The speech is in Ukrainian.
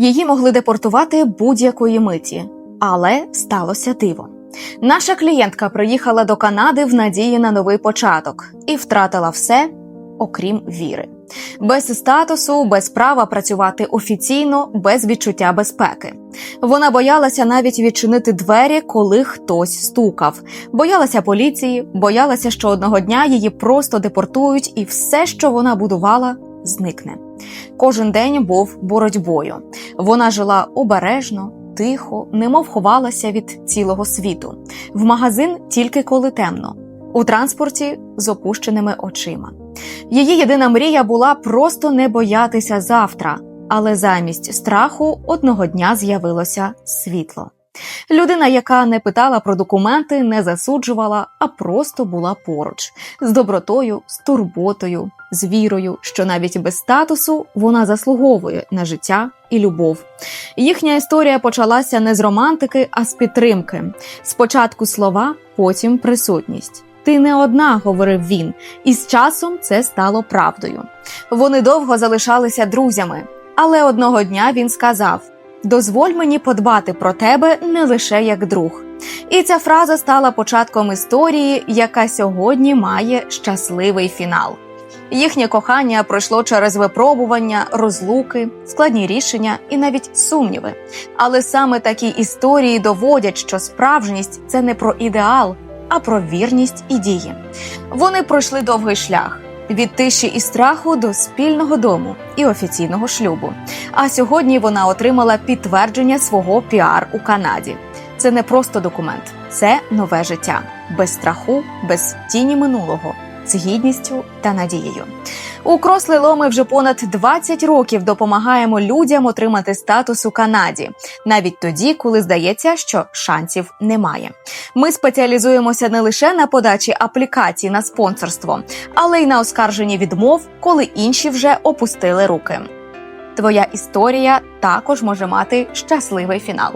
Її могли депортувати будь-якої миті, але сталося диво. Наша клієнтка приїхала до Канади в надії на новий початок і втратила все, окрім віри. Без статусу, без права працювати офіційно, без відчуття безпеки. Вона боялася навіть відчинити двері, коли хтось стукав. Боялася поліції, боялася, що одного дня її просто депортують, і все, що вона будувала, зникне. Кожен день був боротьбою. Вона жила обережно, тихо, немов ховалася від цілого світу. В магазин тільки коли темно, у транспорті з опущеними очима. Її єдина мрія була просто не боятися завтра, але замість страху одного дня з'явилося світло. Людина, яка не питала про документи, не засуджувала, а просто була поруч з добротою, з турботою, з вірою, що навіть без статусу вона заслуговує на життя і любов. Їхня історія почалася не з романтики, а з підтримки. Спочатку слова, потім присутність. Ти не одна, говорив він, і з часом це стало правдою. Вони довго залишалися друзями, але одного дня він сказав: Дозволь мені подбати про тебе не лише як друг. І ця фраза стала початком історії, яка сьогодні має щасливий фінал. Їхнє кохання пройшло через випробування, розлуки, складні рішення і навіть сумніви. Але саме такі історії доводять, що справжність це не про ідеал, а про вірність і дії. Вони пройшли довгий шлях від тиші і страху до спільного дому і офіційного шлюбу. А сьогодні вона отримала підтвердження свого піар у Канаді. Це не просто документ, це нове життя без страху, без тіні минулого, з гідністю та надією. У Крослило ми вже понад 20 років допомагаємо людям отримати статус у Канаді, навіть тоді, коли здається, що шансів немає. Ми спеціалізуємося не лише на подачі аплікацій на спонсорство, але й на оскарженні відмов, коли інші вже опустили руки. Твоя історія також може мати щасливий фінал.